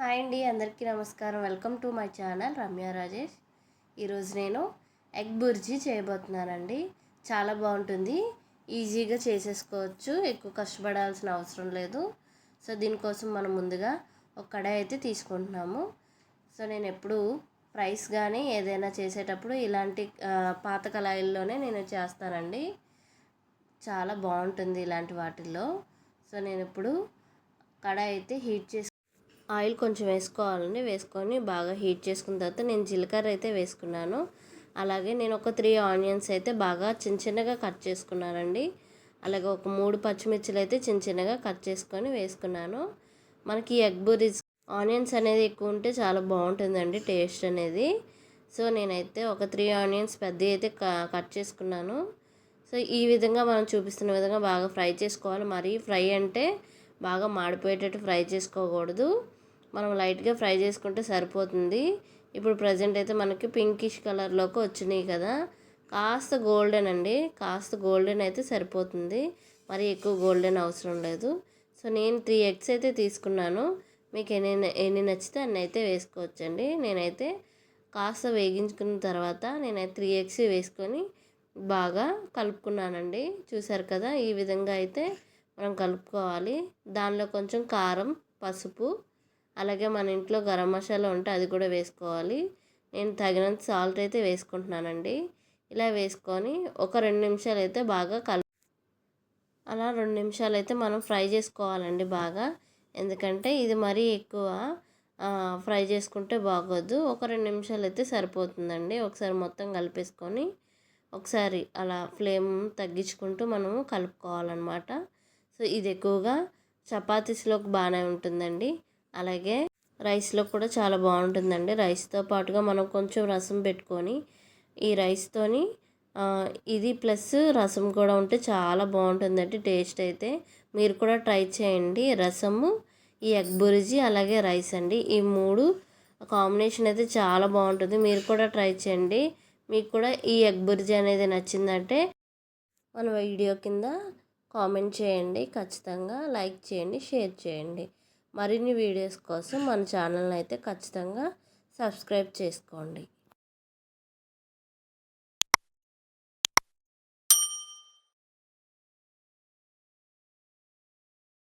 Hi అండి అందరికీ నమస్కారం. Welcome to my channel Ramya Rajesh. ఈరోజు నేను ఎగ్ బుర్జీ చేయబోతున్నానండి. చాలా బాగుంటుంది. ఈజీగా చేసేసుకోవచ్చు. ఎక్కువ కష్టపడాల్సిన అవసరం లేదు. సో దీనికోసం మనం ముందుగా ఒక కడాయి అయితే తీసుకుంటున్నాము. సో నేను ఎప్పుడు ప్రైస్ కానీ ఏదైనా చేసేటప్పుడు ఇలాంటి పాత కళాయిల్లోనే నేను చేస్తానండి. చాలా బాగుంటుంది ఇలాంటి వాటిల్లో. సో నేను ఇప్పుడు కడాయి అయితే హీట్ చేసి ఆయిల్ కొంచెం వేసుకోవాలండి. వేసుకొని బాగా హీట్ చేసుకున్న తర్వాత నేను జీలకర్ర అయితే వేసుకున్నాను. అలాగే నేను ఒక త్రీ ఆనియన్స్ అయితే బాగా చిన్న చిన్నగా కట్ చేసుకున్నానండి. అలాగే ఒక మూడు పచ్చిమిర్చిలు అయితే చిన్న చిన్నగా కట్ చేసుకొని వేసుకున్నాను. మనకి ఎగ్ బురీస్ ఆనియన్స్ అనేది ఎక్కువ ఉంటే చాలా బాగుంటుందండి టేస్ట్ అనేది. సో నేనైతే ఒక త్రీ ఆనియన్స్ పెద్ద అయితే కట్ చేసుకున్నాను. సో ఈ విధంగా మనం చూపిస్తున్న విధంగా బాగా ఫ్రై చేసుకోవాలి. మరీ ఫ్రై అంటే బాగా మాడిపోయేటట్టు ఫ్రై చేసుకోకూడదు. మనం లైట్గా ఫ్రై చేసుకుంటే సరిపోతుంది. ఇప్పుడు ప్రజెంట్ అయితే మనకి పింకిష్ కలర్లోకి వచ్చినాయి కదా. కాస్త గోల్డెన్ అండి. కాస్త గోల్డెన్ అయితే సరిపోతుంది. మరి ఎక్కువ గోల్డెన్ అవసరం లేదు. సో నేను త్రీ ఎగ్స్ అయితే తీసుకున్నాను. మీకు ఎన్ని ఎన్ని నచ్చితే అన్ని అయితే వేసుకోవచ్చండి. నేనైతే కాస్త వేగించుకున్న తర్వాత నేనైతే త్రీ ఎగ్స్ వేసుకొని బాగా కలుపుకున్నానండి. చూసారు కదా ఈ విధంగా అయితే మనం కలుపుకోవాలి. దానిలో కొంచెం కారం పసుపు అలాగే మన ఇంట్లో గరం మసాలా ఉంటే అది కూడా వేసుకోవాలి. నేను తగినంత సాల్ట్ అయితే వేసుకుంటున్నానండి. ఇలా వేసుకొని ఒక రెండు నిమిషాలు అయితే బాగా కలు అలా రెండు నిమిషాలు అయితే మనం ఫ్రై చేసుకోవాలండి బాగా. ఎందుకంటే ఇది మరీ ఎక్కువ ఫ్రై చేసుకుంటే బాగోద్దు ఒక రెండు నిమిషాలు అయితే సరిపోతుందండి. ఒకసారి మొత్తం కలిపేసుకొని ఒకసారి అలా ఫ్లేమ్ తగ్గించుకుంటూ మనము కలుపుకోవాలన్నమాట. సో ఇది ఎక్కువగా చపాతీస్లోకి బాగానే ఉంటుందండి. అలాగే రైస్లో కూడా చాలా బాగుంటుందండి. రైస్తో పాటుగా మనం కొంచెం రసం పెట్టుకొని ఈ రైస్తోని ఇది ప్లస్ రసం కూడా ఉంటే చాలా బాగుంటుందండి టేస్ట్ అయితే. మీరు కూడా ట్రై చేయండి. రసము ఈ ఎగ్ బురిజి అలాగే రైస్ అండి. ఈ మూడు కాంబినేషన్ అయితే చాలా బాగుంటుంది. మీరు కూడా ట్రై చేయండి. మీకు కూడా ఈ ఎగ్ బుర్జీ అనేది నచ్చిందంటే మన వీడియో కింద కామెంట్ చేయండి. ఖచ్చితంగా లైక్ చేయండి షేర్ చేయండి. మరిన్ని వీడియోస్ కోసం మన ఛానల్ని అయితే ఖచ్చితంగా సబ్స్క్రైబ్ చేసుకోండి.